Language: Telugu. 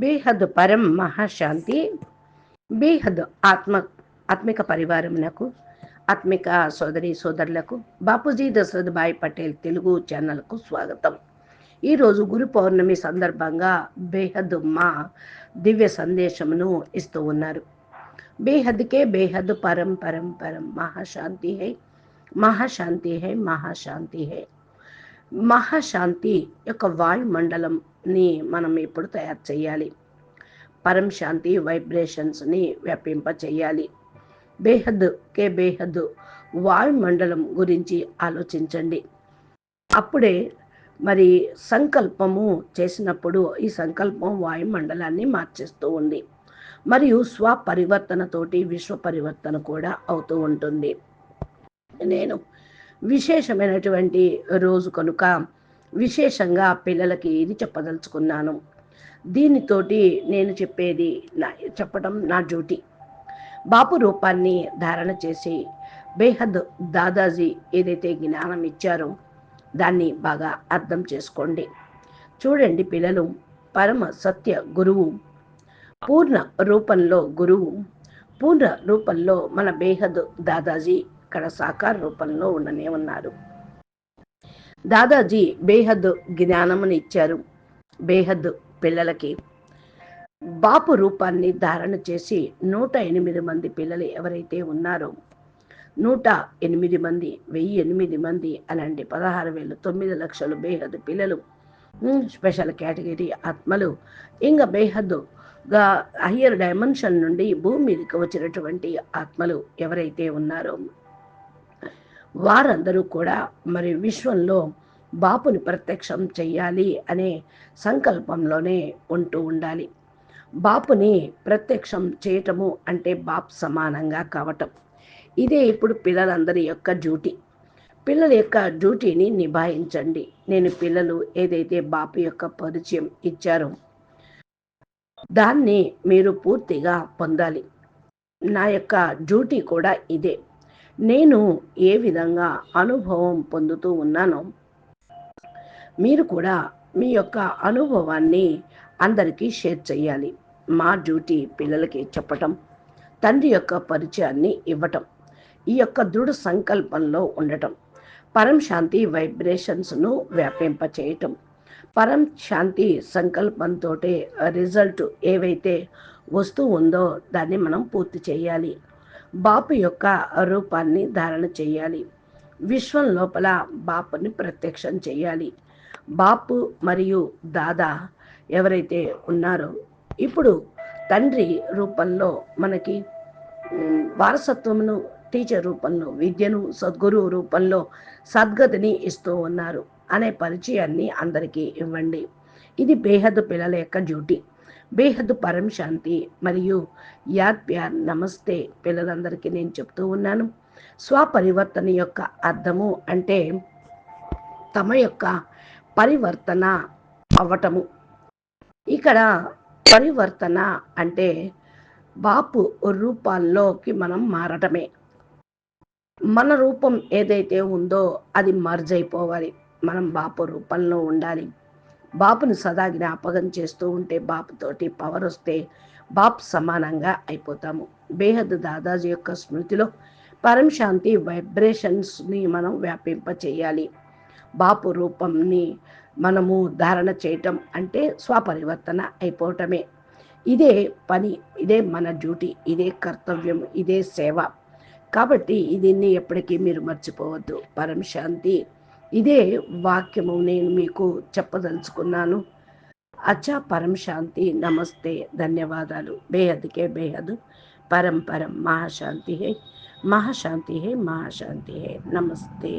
బేహద్ పరం మహాశాంతి బేహద్ ఆత్మ ఆత్మిక పరివారమునకు ఆత్మిక సోదరి సోదరులకు బాపూజీ దశరథ్ భాయ్ పటేల్ తెలుగు ఛానల్కు స్వాగతం. ఈరోజు గురు పౌర్ణమి సందర్భంగా బేహద్ మా దివ్య సందేశమును ఇస్తూ ఉన్నారు. బేహద్కే బేహద్ పరం పరం పరం మహాశాంతి హై మహాశాంతి హై మహాశాంతి హై. మహాశాంతి యొక్క వాయుమండలంని మనం ఇప్పుడు తయారు చేయాలి. పరం శాంతి వైబ్రేషన్స్ని వ్యాపింప చేయాలి బేహద్ కే బేహద్ వాయుమండలం గురించి ఆలోచించండి. అప్పుడే మరి సంకల్పము చేసినప్పుడు ఈ సంకల్పం వాయుమండలాన్ని మార్చేస్తూ ఉంది. మరియు స్వపరివర్తనతోటి విశ్వ పరివర్తన కూడా అవుతూ ఉంటుంది. నేను విశేషమైనటువంటి రోజు కనుక విశేషంగా పిల్లలకి ఇది చెప్పదలుచుకున్నాను. దీనితోటి నేను చెప్పేది నా చెప్పడం నా డ్యూటీ. బాపు రూపాన్ని ధారణ చేసి బేహద్ దాదాజీ ఏదైతే జ్ఞానం ఇచ్చారో దాన్ని బాగా అర్థం చేసుకోండి. చూడండి పిల్లలు పరమ సత్య గురువు పూర్ణ రూపంలో గురువు పూర్ణ రూపంలో మన బేహద్ దాదాజీ ఇక్కడ సాకార రూపంలో ఉండనే ఉన్నారు. దాదాజీ బేహద్ జ్ఞానమును ఇచ్చారు. బేహద్ పిల్లలకి బాపు రూపాన్ని ధారణ చేసి నూట ఎనిమిది మంది పిల్లలు ఎవరైతే ఉన్నారో నూట ఎనిమిది మంది వెయ్యి ఎనిమిది మంది అలాంటి పదహారు వేలు తొమ్మిది లక్షలు బేహద్ పిల్లలు స్పెషల్ కేటగిరీ ఆత్మలు. ఇంకా బేహద్దుగా హయ్యర్ డైమెన్షన్ నుండి భూమి మీదకి వచ్చినటువంటి ఆత్మలు ఎవరైతే ఉన్నారో వారందరూ కూడా మరి విశ్వంలో బాపుని ప్రత్యక్షం చెయ్యాలి అనే సంకల్పంలోనే ఉంటూ ఉండాలి. బాపుని ప్రత్యక్షం చేయటము అంటే బాప్ సమానంగా కావటం. ఇదే ఇప్పుడు పిల్లలందరి యొక్క డ్యూటీ. పిల్లల యొక్క డ్యూటీని నిభాయించండి. నేను పిల్లలు ఏదైతే బాపు యొక్క పరిచయం ఇచ్చారో దాన్ని మీరు పూర్తిగా పొందాలి. నా యొక్క డ్యూటీ కూడా ఇదే. నేను ఏ విధంగా అనుభవం పొందుతూ ఉన్నానో మీరు కూడా మీ యొక్క అనుభవాన్ని అందరికీ షేర్ చేయాలి మా డ్యూటీ పిల్లలకి చెప్పటం తండ్రి యొక్క పరిచయాన్ని ఇవ్వటం ఈ యొక్క దృఢ సంకల్పంలో ఉండటం పరం శాంతి వైబ్రేషన్స్ను వ్యాపింపచేయటం పరం శాంతి సంకల్పంతో రిజల్ట్ ఏవైతే వస్తూ ఉందో దాన్ని మనం పూర్తి చేయాలి బాపు యొక్క రూపాన్ని ధారణ చేయాలి. విశ్వం లోపల బాపుని ప్రత్యక్షం చేయాలి. బాపు మరియు దాదా ఎవరైతే ఉన్నారో ఇప్పుడు తండ్రి రూపంలో మనకి వారసత్వమును టీచర్ రూపంలో విద్యను సద్గురు రూపంలో సద్గతిని ఇస్తూ ఉన్నారు. అనే పరిచయాన్ని అందరికీ ఇవ్వండి. ఇది బేహద్ పిల్లల యొక్క డ్యూటీ. బేహద్ పరం శాంతి మరియు యాద్ ప్యార్ నమస్తే పిల్లలందరికీ నేను చెప్తూ ఉన్నాను. స్వపరివర్తన యొక్క అర్థము అంటే తమ యొక్క పరివర్తన అవ్వటము ఇక్కడ పరివర్తన అంటే బాపు రూపాల్లోకి మనం మారటమే. మన రూపం ఏదైతే ఉందో అది మర్జ్ అయిపోవాలి. మనం బాపు రూపంలో ఉండాలి. బాపును సదా జ్ఞాపకం చేస్తూ ఉంటే బాపుతోటి పవర్ వస్తే బాపు సమానంగా అయిపోతాము. బేహద్ దాదాజీ యొక్క స్మృతిలో పరం శాంతి వైబ్రేషన్స్ని మనం వ్యాపింప చేయాలి. బాపు రూపంని మనము ధారణ చేయటం అంటే స్వపరివర్తన అయిపోవటమే. ఇదే పని ఇదే మన డ్యూటీ ఇదే కర్తవ్యం ఇదే సేవ. కాబట్టి దీన్ని ఎప్పటికీ మీరు మర్చిపోవద్దు. పరం శాంతి ఇదే వాక్యము నేను మీకు చెప్పదలుచుకున్నాను. అచ్చా పరం శాంతి నమస్తే ధన్యవాదాలు. బేహద్కే బేహద్ పరం పరం మహాశాంతి హే మహాశాంతి హే మహాశాంతి హే నమస్తే.